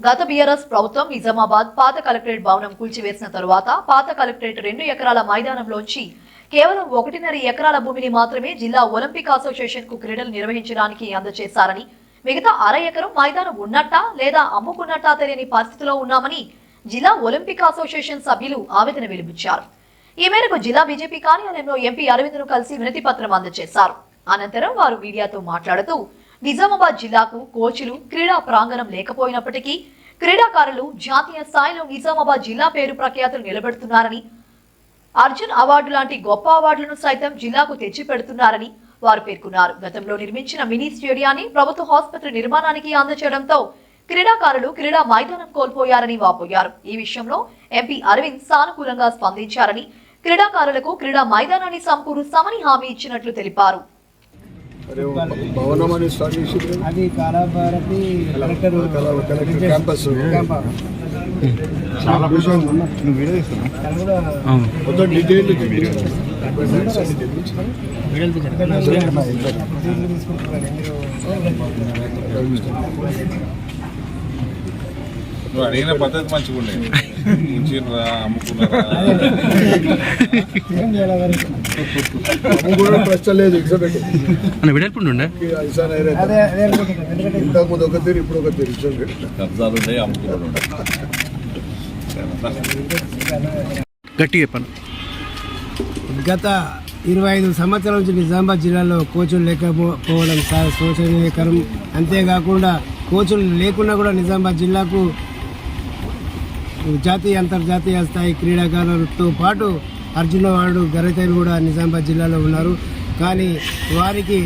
గత బీఆర్ఎస్ ప్రభుత్వం నిజామాబాద్ పాత కలెక్టరేట్ భవనం కూల్చివేసిన తరువాత పాత కలెక్టరేట్ రెండు ఎకరాల మైదానంలోంచి కేవలం ఒకటిన్నర ఎకరాల భూమిని మాత్రమే జిల్లా ఒలింపిక్ అసోసియేషన్కు క్రీడలు నిర్వహించడానికి అందజేశారని మిగతా అర ఎకరం మైదానం ఉన్నట్టా లేదా అమ్ముకున్నట్టా తెలియని పరిస్థితిలో ఉన్నామని జిల్లా ఒలింపిక్ అసోసియేషన్ సభ్యులు ఆవేదన వెలిబుచ్చారు ఈ మేరకు జిల్లా బీజేపీ కార్యాలయంలో ఎంపీ అరవింద్ను కలిసి వినతి పత్రం అందజేశారు. అనంతరం వారు మీడియాతో మాట్లాడుతూ నిజామాబాద్ జిల్లాకు కోచ్లు క్రీడా ప్రాంగణం లేకపోయినప్పటికీ క్రీడాకారులు జాతీయ స్థాయిలో నిజామాబాద్ జిల్లా పేరు ప్రఖ్యాతులు నిలబెడుతున్నారని అర్జున్ అవార్డు లాంటి గొప్ప అవార్డులను సైతం జిల్లాకు తెచ్చి పెడుతున్నారని వారు పేర్కొన్నారు. గతంలో నిర్మించిన మినీ స్టేడియాన్ని ప్రభుత్వ ఆసుపత్రి నిర్మాణానికి అందచేయడంతో క్రీడాకారులు క్రీడా మైదానం కోల్పోయారని వాపోయారు. ఈ విషయంలో ఎంపీ అరవింద్ సానుకూలంగా స్పందించారని క్రీడాకారులకు క్రీడా మైదానాన్ని సమకూరుస్తామని హామీ ఇచ్చినట్లు తెలిపారు. భవనం అని స్టార్ట్ చేసి అది కళాభారతి కలెక్టర్ కలెక్టర్ క్యాంపస్. చాలా నువ్వు మొత్తం డీటెయిల్ అడిగిన పద్ధతి మంచిగా ఉండే ఉంచిర్రా అమ్ముకున్నారా? కూడా ప్రశ్న లేదు అన్న విడల్పుండే ఒక తీరు ఇప్పుడు ఒక తీరు ఎగ్జామ్ కబ్జాలు ఉన్నాయి అమ్ముకున్నాడు ఉన్నాయి. గట్టిగా చెప్పాను? గత ఇరవై ఐదు సంవత్సరాల నుంచి నిజామాబాద్ జిల్లాలో కోచులు లేకపోవడం చాలా శోచనీయకరం. అంతేకాకుండా కోచులు లేకున్నా కూడా నిజామాబాద్ జిల్లాకు జాతీయ అంతర్జాతీయ స్థాయి క్రీడాకారులతో పాటు అర్జున వాడు గరితైలు కూడా నిజామాబాద్ జిల్లాలో ఉన్నారు. కానీ వారికి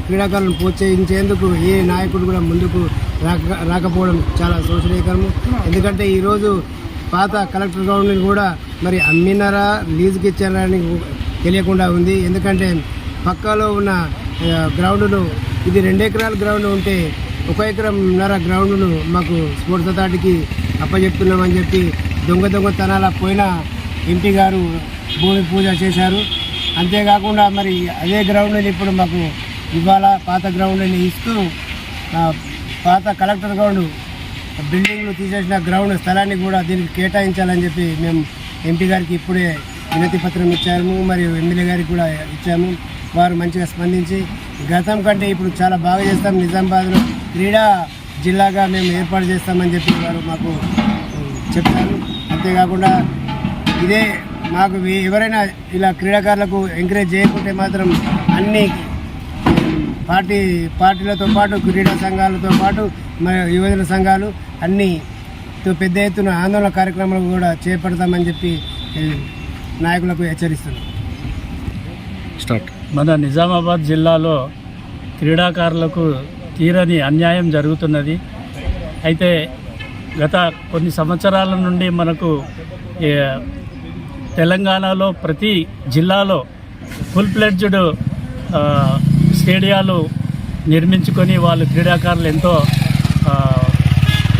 క్రీడాకారులను ప్రోత్సహించేందుకు ఏ నాయకుడు కూడా ముందుకు రాక రాకపోవడం చాలా శోచనీయకరం ఎందుకంటే ఈరోజు పాత కలెక్టర్ గ్రౌండ్ని కూడా మరి అమ్మినారా లీజుకి ఇచ్చారా అని తెలియకుండా ఉంది. ఎందుకంటే పక్కలో ఉన్న ఆ, గ్రౌండ్ను ఇది రెండు ఎకరాల గ్రౌండ్ ఉంటే ఒక ఎకరంన్నర గ్రౌండ్ను మాకు స్పోర్ట్స్ అథారిటీకి అప్పచెప్తున్నామని చెప్పి దొంగ దొంగతనాల పోయిన ఎంపీ గారు భూమి పూజ చేశారు. అంతేకాకుండా మరి అదే గ్రౌండ్ని ఇప్పుడు మాకు ఇవాళ పాత గ్రౌండ్ని ఇస్తూ పాత కలెక్టర్ గ్రౌండ్ బిల్డింగ్లు తీసేసిన గ్రౌండ్ స్థలాన్ని కూడా దీనికి కేటాయించాలని చెప్పి మేము ఎంపీ గారికి ఇప్పుడే వినతి పత్రం ఇచ్చాము మరియు ఎమ్మెల్యే గారికి కూడా ఇచ్చాము. వారు మంచిగా స్పందించి గతం కంటే ఇప్పుడు చాలా బాగా చేస్తాం. నిజామాబాద్లో క్రీడా జిల్లాగా మేము ఏర్పాటు చేస్తామని చెప్పి వారు మాకు చెప్తారు చెప్పారు. అంతేకాకుండా ఇదే మాకు ఎవరైనా ఇలా క్రీడాకారులకు ఎంకరేజ్ చేయకుంటే మాత్రం అన్ని పార్టీ పార్టీలతో పాటు క్రీడా సంఘాలతో పాటు యువజన సంఘాలు అన్నీ పెద్ద ఎత్తున ఆందోళన కార్యక్రమాలు కూడా చేపడతామని చెప్పి నాయకులకు హెచ్చరిస్తున్నాం. స్టార్ట్. మన నిజామాబాద్ జిల్లాలో క్రీడాకారులకు తీరని అన్యాయం జరుగుతున్నది. అయితే గత కొన్ని సంవత్సరాల నుండి మనకు తెలంగాణలో ప్రతి జిల్లాలో ఫుల్ ప్లెడ్జ్డ్ స్టేడియాలు నిర్మించుకొని వాళ్ళు క్రీడాకారులు ఎంతో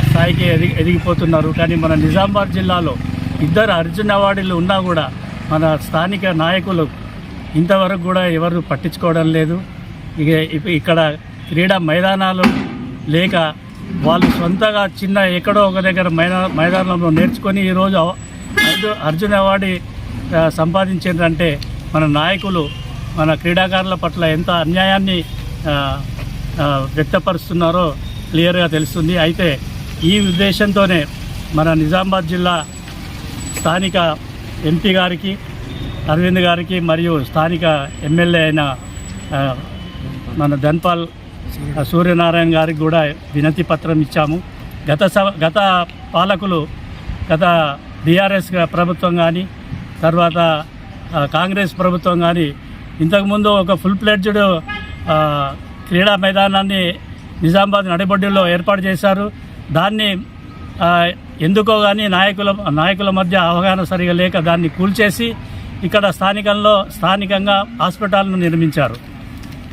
స్థాయికి ఎదిగి ఎదిగిపోతున్నారు. కానీ మన నిజామాబాద్ జిల్లాలో ఇద్దరు అర్జున్ అవార్డులు ఉన్నా కూడా మన స్థానిక నాయకులు ఇంతవరకు కూడా ఎవరు పట్టించుకోవడం లేదు. ఇక ఇక్కడ క్రీడా మైదానాలు లేక వాళ్ళు సొంతగా చిన్న ఎక్కడో ఒక దగ్గర మైదా మైదానంలో నేర్చుకొని ఈరోజు అర్జున్ అవార్డు ఆ, సంపాదించారంటే మన నాయకులు మన క్రీడాకారుల పట్ల ఎంత అన్యాయాన్ని వ్యక్తపరుస్తున్నారో క్లియర్గా తెలుస్తుంది. అయితే ఈ ఉద్దేశంతోనే మన నిజామాబాద్ జిల్లా స్థానిక ఎంపీ గారికి అరవింద్ గారికి మరియు స్థానిక ఎమ్మెల్యే అయిన మన ధన్పాల్ సూర్యనారాయణ గారికి కూడా వినతి పత్రం ఇచ్చాము. గత స- గత పాలకులు గత బీఆర్ఎస్ ప్రభుత్వం కానీ తర్వాత కాంగ్రెస్ ప్రభుత్వం కానీ ఇంతకుముందు ఒక ఫుల్ ప్లెడ్జ్డ్ క్రీడా మైదానాన్ని నిజామాబాద్ నడిబొడ్డులో ఏర్పాటు చేశారు. దాన్ని ఎందుకో కానీ నాయకుల నాయకుల మధ్య అవగాహన సరిగా లేక దాన్ని కూల్చేసి ఇక్కడ స్థానికంలో స్థానికంగా హాస్పిటల్ను నిర్మించారు.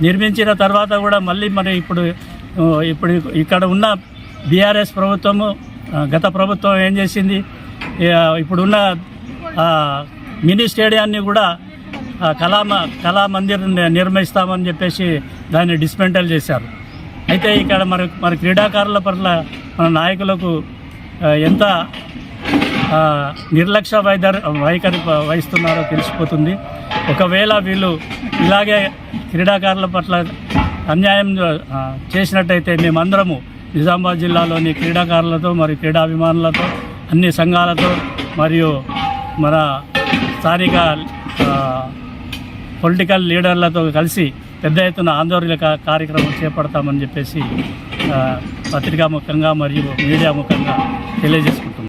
నిర్మించిన తర్వాత కూడా మళ్ళీ మరి ఇప్పుడు ఇప్పుడు ఇక్కడ ఉన్న బీఆర్ఎస్ ప్రభుత్వము గత ప్రభుత్వం ఏం చేసింది? ఇప్పుడున్న మినీ స్టేడియాన్ని కూడా కళామ కళా మ- నిర్మిస్తామని చెప్పేసి దాన్ని డిస్మెంటల్ చేశారు. అయితే ఇక్కడ మరి మరి క్రీడాకారుల పట్ల మన నాయకులకు ఎంత నిర్లక్ష్య వైద్య వైఖరి వహిస్తున్నారో తెలిసిపోతుంది. ఒకవేళ వీళ్ళు ఇలాగే క్రీడాకారుల పట్ల అన్యాయం చేసినట్టయితే మేమందరము నిజామాబాద్ జిల్లాలోని క్రీడాకారులతో మరియు క్రీడాభిమానులతో అన్ని సంఘాలతో మరియు మన స్థానిక పొలిటికల్ లీడర్లతో కలిసి పెద్ద ఎత్తున ఆందోళన కార్యక్రమం చేపడతామని చెప్పేసి పత్రికా ముఖంగా మరియు మీడియా ముఖంగా తెలియజేసుకుంటున్నాం.